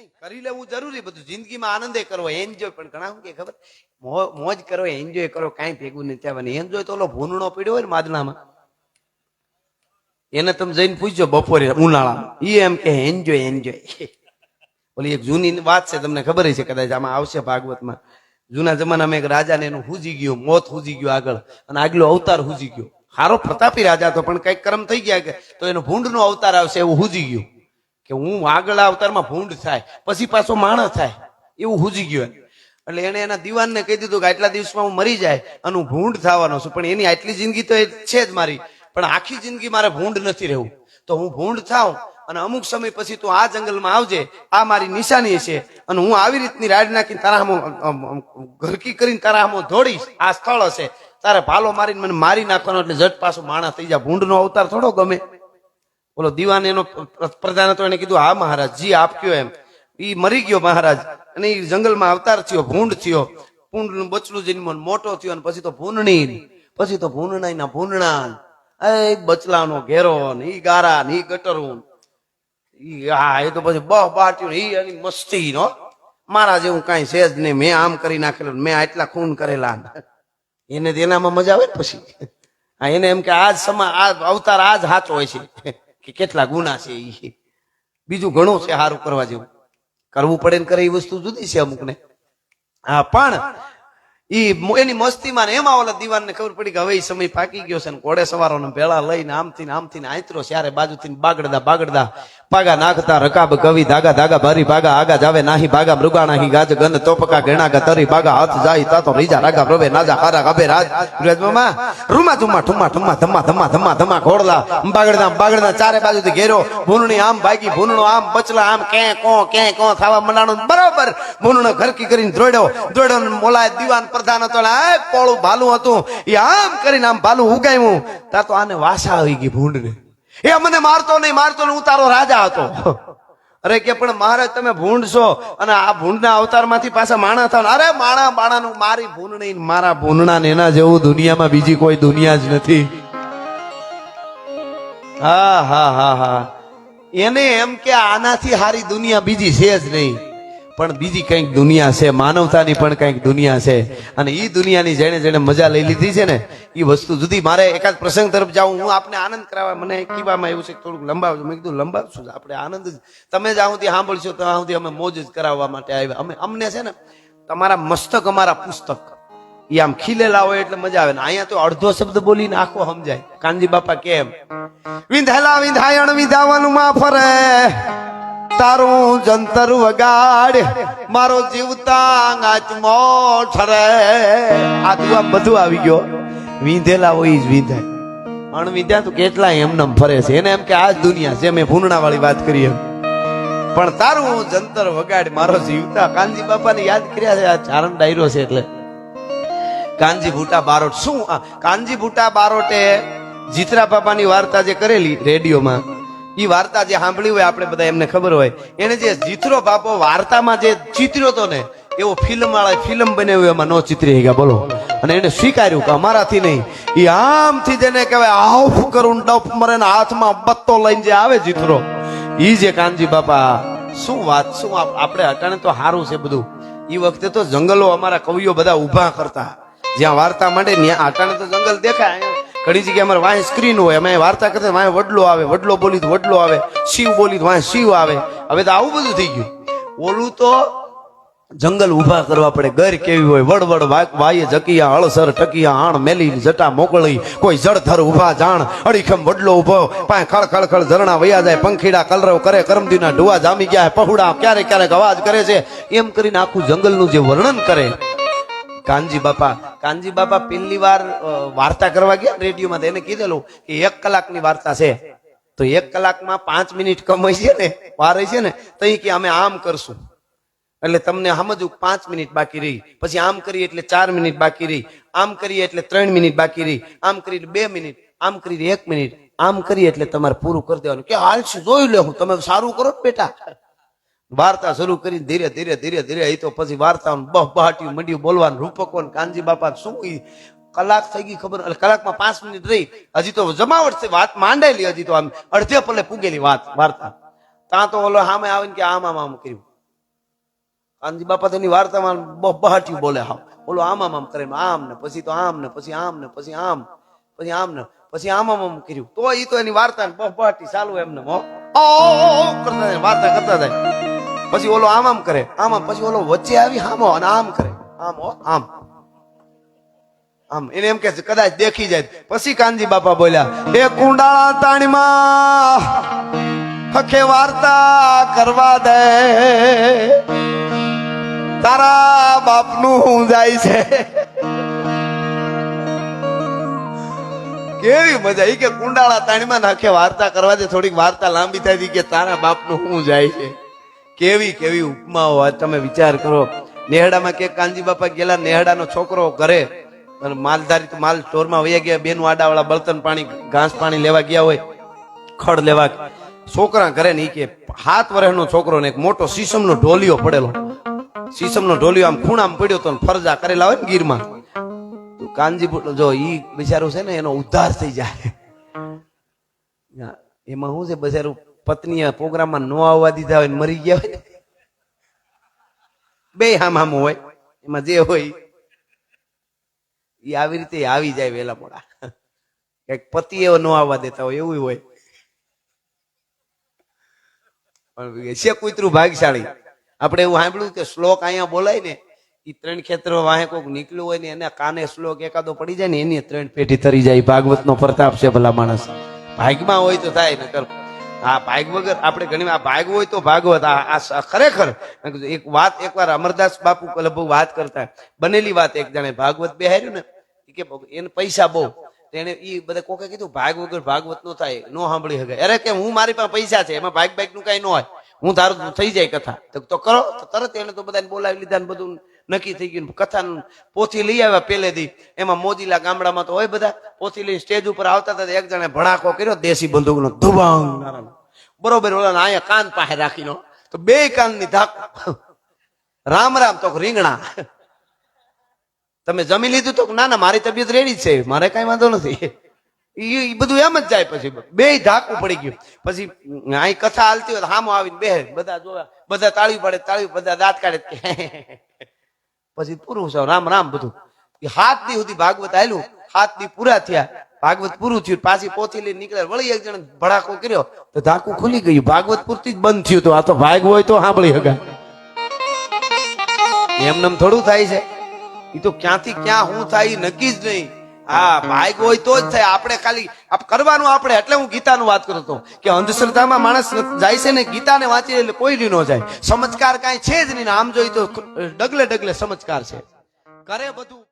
નહીં, કરી લેવું જરૂરી, બધું જિંદગીમાં આનંદે કરવો એન્જોય પણ ઘણા શું કે ખબર? મોજ કરો એન્જોય કરો, કાંઈ ભેગું નથી આવવાનું એન્જોય તો ઓલો ભૂનડો પીડ્યો હોય ને માદનામાં એને તમે જઈને પૂછજો બપોરે ઉનાળામાં. એ એમ કે એન્જોય એન્જોય ઓલી એક જૂની વાત છે, તમને ખબર છે, કદાચ આમાં આવશે ભાગવતમાં. જૂના જમાનામાં એક રાજાને એનું હુજી ગયું, મોત હુજી ગયું આગળ. અને આગલો અવતાર હુજી ગયો. હારો પ્રતાપી રાજા હતો પણ કંઈક કર્મ થઈ ગયા કે, તો એનો ભૂંડનો અવતાર આવશે એવું હુજી ગયું. કે હું આગળ અવતારમાં ભૂંડ થાય, પછી પાછો માણસ થાય, એવું હુજી ગયો. એટલે એને એના દીવાનને કહી દીધું કે આટલા દિવસમાં હું મરી જાય અને હું ભૂંડ થવાનો છું. પણ એની આટલી જિંદગી તો છે જ મારી. પણ આખી જિંદગી મારે ભૂંડ નથી રહેવું. તો હું ભૂંડ થાઉં અને અમુક સમય પછી તું આ જંગલમાં આવજે, આ મારી નિશાની છે અને હું આવી રીતની રાડ નાખીને તારા ઘરકી કરીને તારા દોડીશ આ સ્થળ હશે. તારે ભાલો મારીને મને મારી નાખવાનો, એટલે જટ પાછો માણસ થઈ જાય ભૂંડનો અવતાર થોડો ગમે. બોલો, દીવાન એનો પ્ર- પ્રધાન હતો, એને કીધું, હા મહારાજ, જી આપ કયો એમ. ઈ મરી ગયો મહારાજ. અને એ જંગલમાં અવતાર થયો, ભૂંડ થયો. ભૂંડનું બચલું જન્મ મોટો થયો અને પછી તો ભૂંડણી, પછી તો ભૂંડણા ના ભૂંડણા એ બચલાનો ઘેરો ને ઈ ગારા ને ઈ ગટરું હા એ તો પછી બહ બાટ્યું ઈ એની મસ્તી નો મારા જેવું કાંઈ છે જ નહીં. મેં આમ કરી નાખેલું મેં આટલા ખૂન કરેલા. એને તેનામાં મજા આવે ને પછી? એને એમ કે આજ સમા આ અવતાર આજ સાચો હોય છે. કે કેટલા ગુના છે એ બીજું ઘણું છે સારું કરવા જેવું. કરવું પડે ને કરે એ વસ્તુ જુદી છે અમુક ને હા, પણ ઈ એની મસ્તીમાં ને એમાં ઓલા દીવાનને ખબર પડી કે હવે એ સમય પાકી ગયો છે ને ઘોડે સવારોને ભેળા લઈને આમથી ને આમથી ને આંતરો ત્યારે બાજુથી બાગડદા બાગડદા પાગા નાખતા, રકાબ કવિ, ધાગા ધાગા, ભારી ભાગા, આગા જાવે નાહી ભાગા મૃગાણાહી ગાજ, ગંધ, તોપકા ગેણાગા તરી ભાગા, હાથ જાય તાતો રીજા, રાગા પ્રવે નાજા, હારા ગભે રાજ. રાજમાં રૂમા તુમા ઠુમા ઠુમા, ધમા ધમા ધમા ધમા, ઘોડલા. બાગડના બાગડના ચારે બાજુથી ઘેરો. ભૂનણી આમ ભાગી ભૂનણો આમ બચલા, આમ કે, કો કે, કો, થવા મંડાણો બરાબર. ભૂનણો ઘરકી કરીને દોડ્યો દોડ્યો મોલાય દીવાન દીવાન પ્રધાન હતો આ પોળું ભાલું હતું. એ આમ કરીને આમ ભાલું ઉગાવ્યું તા તો આને વાસા આવી ગઈ ભૂંડને. એ મને મારતો નહીં, મારતો હું તારો રાજા હતો. અરે કે, પણ મહારાજ, તમે ભૂંડ છો અને આ ભૂંડના અવતારમાંથી પાછા માણા થાવ અરે, માણા બાણાનું મારી ભૂંડણી નહીં, મારા ભૂંડણા ને એના જેવું દુનિયામાં બીજી કોઈ દુનિયા જ નથી. હા હા હા હા. એને એમ કે, આનાથી હારી દુનિયા બીજી છે જ નહીં. પણ બીજી કંઈક દુનિયા છે, માનવતાની પણ કંઈક દુનિયા છે. અને એ દુનિયાની જેને જેને મજા લઈ લીધી છે ને એ વસ્તુ જુદી. મારે એકાદ પ્રસંગ તરફ જાઉં, હું આપને આનંદ કરાવવા, મને કીવામાં એવું છે થોડુંક લંબાવજો. મેં કીધું, લંબાવશું આપણે આનંદ જ. તમે જ્યાં સુધી સાંભળશો ત્યાં સુધી અમે મોજ જ કરાવવા માટે આવ્યા. અમે, અમને છે ને, તમારા મસ્તક, અમારા પુસ્તક. એ આમ ખીલેલા હોય એટલે મજા આવે ને. અહીંયા તો અડધો શબ્દ બોલીને આખો સમજાય. કાનજી બાપા કેમ? વિંધાયેલા વિંધાયણ વિધાવાનું માં ફરે. તારું જંતર વગાડ. મારો જીવતા આચમો ઠરે. આ દુઆ બધું આવી ગયો. વિંધેલા હોય જ વિંધાય. અણવિંધ્યા તો કેટલા એમનેમ ફરે છે. એને એમ કે આ દુનિયા છે. મેં ભૂંડણા વાળી વાત કરી એમ. પણ તારું જંતર વગાડ મારો જીવતા કાનજી બાપાને યાદ કર્યા છે? આ ચારણ ડાયરો છે એટલે. કાનજી ભૂટા બારોટ. શું? કાનજી ભૂટા બારોટે જીતરા બાપાની વાર્તા જે કરેલી રેડિયોમાં ઈ વાર્તા જે સાંભળી હોય, આપણે બધા એમને ખબર હોય. એને જે જીતરો બાપો વાર્તામાં જે ચિત્ર્યો હતો ને, એવો ફિલ્મ વાળા ફિલ્મ બનાવ્યું એમાં નો ચિત્રી ગયા બોલો. અને એને સ્વીકાર્યું કે અમારાથી નહીં. એ આમથી જેને કહેવાય આફ કરું ડફ મરે હાથમાં બત્તો લઈને જે આવે જીતરો એ જે કાનજી બાપા, શું વાત, શું આપણે અટાણે તો સારું છે બધું. એ વખતે તો જંગલો અમારા કવિઓ બધા ઊભા કરતા. જ્યાં વાર્તા માટે ત્યાં અટાણે તો જંગલ દેખાય. ઘણી જગ્યાએ અમારે વાંહે સ્ક્રીન હોય, અમે વાર્તા કરતા, વાંહે વડલો આવે, વડલો બોલી તો વડલો આવે, શિવ બોલી તો વાંહે શિવ આવે. હવે તો આવું બધું થઈ ગયું. ઓલું તો જંગલ ઊભા કરવા પડે, ઘર કેવી હોય, વડવડ વાક વાયે જકિયા અળસર ટકિયા આણ મેલી, જટા મોકળી, કોઈ જળધર ઊભા જાણ, અડીખમ વડલો ઊભો પાંચ ખળ ખળ ખળ ઝરણા વયા જાય, પંખીડા કલરવ કરે, કરમદીના ઢુવા જામી ગયા, પહુડા ક્યારેક ક્યારેક અવાજ કરે છે. એમ કરીને આખું જંગલનું જે વર્ણન કરે કાનજી બાપા કાનજી બાપા પહેલી વાર વાર્તા કરવા ગયા રેડિયોમાં એને કીધેલું કે એક કલાકની વાર્તા છે. તો એક કલાકમાં પાંચ મિનિટ કમાઈ છે ને, વાર છે ને, તો કે અમે આમ કરશું. એટલે તમને સમજવું પાંચ મિનિટ બાકી રહી. પછી આમ કરીએ એટલે ચાર મિનિટ બાકી રહી. આમ કરીએ એટલે ત્રણ મિનિટ બાકી રહી. આમ કરી બે મિનિટ. આમ કરી એક મિનિટ. આમ કરીએ એટલે તમારે પૂરું કરી દેવાનું. કે હાલ જોઈ લે હું? તમે સારું કરો બેટા. વાર્તા શરૂ કરી ધીરે ધીરે ધીરે ધીરે એ તો પછી વાર્તા બહ બહાટ્યું મંડ્યું બોલવાનું, રૂપકો કાનજી બાપા શું કલાક થઈ ગઈ ખબર કલાકમાં પાંચ મિનિટ રહી. હજી તો જમાવટ છે, વાત માંડેલી હજી તો આમ અડધે પલે પૂગેલી વાત, વાર્તા. ત્યાં તો ઓલો સામે આવીને કે આમ આમ આમ કર્યું. કાનજી બાપા તેની વાર્તામાં બહ બહાટ્યું બોલે હા બોલો આમ આમ આમ કરે આમ ને પછી તો આમ ને પછી આમ ને પછી આમ પછી આમ ને પછી આમ આમ કર્યું. તો એ તો એની વાર્તા બહ બહાટી ચાલુ એમને વાર્તા કરતા જાય. પછી ઓલો આમ આમ કરે, આમ આમ, પછી ઓલો વચ્ચે આવી હામો અને આમ કરે. આમ આમ. આમ, એને એમ કે કદાચ દેખી જાય. પછી કાનજી બાપા બોલ્યા, એ કુંડાળા તાણીમાં હખે વાર્તા કરવા દે. તારા બાપનું હું જાય છે. કેવી મજા એ કે કુંડાળા તાણીમાં નાખે વાર્તા કરવા દે, થોડીક વાર્તા લાંબી થાય કે તારા બાપનું હું જાય છે. કેવી કેવી ઉપમાઓ આ તમે વિચાર કરો. નેહડામાં કે કાનજી બાપા ગયેલા, નેહડાનો છોકરો ઘરે અને માલધારી માલ ચોરમાં વયા ગયા, બેનું આડાવાળા બળતન પાણી, ઘાસ પાણી લેવા ગયા હોય, ખડ લેવા. છોકરા ઘરે ને ઈ કે હાથ વર્ષનો છોકરો ને એક મોટો સીસમનો ઢોલિયો પડેલો. સીસમનો ઢોલિયો આમ ખૂણામાં પડ્યો તો ફરજા કરેલા હોય ને ગીરમાં. કાનજી જો ઈ બિચારું છે ને એનો ઉદ્ધાર થઈ જાય. એમાં શું છે બજારું પત્નીએ પ્રોગ્રામમાં ન આવવા દીધા હોય મરી ગયા હોય બે હામ હામ હોય, એમાં જે હોય એ આવી રીતે આવી જાય વેલા મોડા. કંઈક પતિ એવો ન આવવા દેતા હોય, એવું હોય. પણ છે કુતરું ભાગશાળી. આપણે એવું સાંભળ્યું કે શ્લોક અહીંયા બોલાય ને એ ત્રણ ખેતરો વાહે કોઈક નીકળ્યું હોય ને, એના કાને શ્લોક એકાદો પડી જાય ને, એની ત્રણ પેઢી તરી જાય. ભાગવત નો પ્રતાપ છે ભલા માણસ. ભાગમાં હોય તો થાય નકર આ ભાગ વગર આપણે ઘણી આ ભાગ હોય તો ભાગવત આ ખરેખર એક વાત એકવાર અમરદાસ બાપુ લગભગ વાત કરતા, બનેલી વાત એક જાણે ભાગવત બેહાર્યું ને કે એને પૈસા બહુ. તેને એ બધા કોકે કીધું, ભાગ વગર ભાગવત નો થાય, નો સાંભળી શકે અરે કે હું મારી પાસે પૈસા છે, એમાં ભાગ ભાગનું કઈ ન હોય. હું તારું થઈ જાય કથા. તો- કરો તરત એને તો બધાને બોલાવી લીધા ને બધું. નક્કી થઈ ગયું. કથા પોથી લઈ આવ્યા પહેલેથી. એમાં મોજીલા ગામડામાં તો હોય બધા. પોથી લઈ સ્ટેજ ઉપર આવતા હતા એક જણે ભડાકો કર્યો, દેશી બંદૂકનો ધુબાંગ. બરોબર ઓલા અહીંયા કાન પાસે રાખીનો તો બે કાનની ધાક. રામ રામ તો રીંગણા. તમે જમી લીધું તો ના ના, મારી તબિયત રેડી છે. મારે કઈ વાંધો નથી. ઈ બધું એમ જ જાય પછી. બે ધાકું પડી ગયું. પછી અહીં કથા હાલતી હોય હામો આવીને બે બધા જોવા. બધા તાળી પડે તાળી બધા દાંત કાઢે. પછી પૂરું છે રામ રામ બધું. હાથ દી સુધી ભાગવત આયલું. હાથ દી પૂરા થયા. ભાગવત પૂરું થયું. પાછી પોથી લઈને નીકળે વળી એક જણ ભડાકો કર્યો. તો ધાકું ખુલી ગયું. ભાગવત પૂરતી જ બંધ થયું તો આ તો ભાગ હોય તો સાંભળી હગા. એમને થોડું થાય છે. એ તો ક્યાંથી ક્યાં હું થાય નક્કી જ નહીં. હા ભાગ હોય તો જ થાય. આપણે ખાલી કરવાનું આપણે. એટલે હું ગીતાનું વાત કરતો હતો કે અંધશ્રદ્ધામાં માણસ જાય છે ને, ગીતાને વાંચી એટલે કોઈ ન જાય. સમજકાર કાંઈ છે જ નહીં આમ જોઈ તો ડગલે ડગલે સમજકાર છે. કરે બધું.